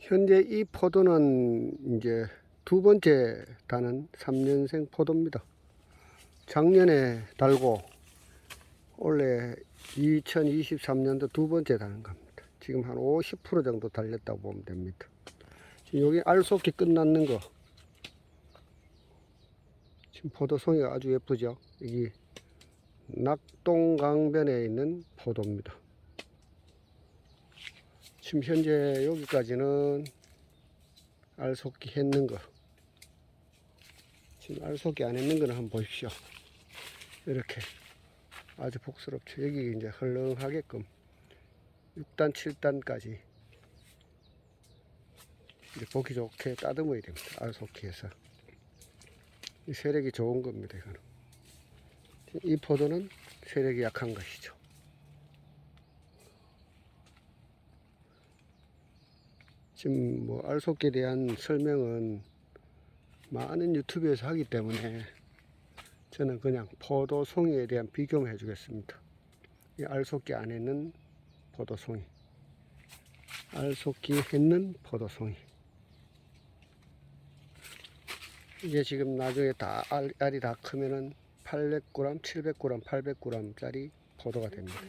현재 이 포도는 이제 두 번째 다는 3년생 포도입니다. 작년에 달고 올해 2023년도 두 번째 다는 겁니다. 지금 한 50% 정도 달렸다고 보면 됩니다. 지금 여기 알속기 끝났는 거. 지금 포도송이가 아주 예쁘죠? 여기 낙동강변에 있는 포도입니다. 지금 현재 여기까지는 알속기 했는 거. 지금 알속기 안 했는 거는 한번 보십시오. 이렇게 아주 복스럽죠. 여기 이제 헐렁하게끔 6단, 7단까지 이제 보기 좋게 따듬어야 됩니다. 알속기에서. 이 세력이 좋은 겁니다. 이거는. 이 포도는 세력이 약한 것이죠. 지금 뭐 알속기에 대한 설명은 많은 유튜브에서 하기 때문에 저는 그냥 포도송이에 대한 비교만 해주겠습니다. 이 알속기 안에는 포도송이, 알속기 했는 포도송이. 이게 지금 나중에 다 알, 알이 다 크면은 800g, 700g, 800g짜리 포도가 됩니다.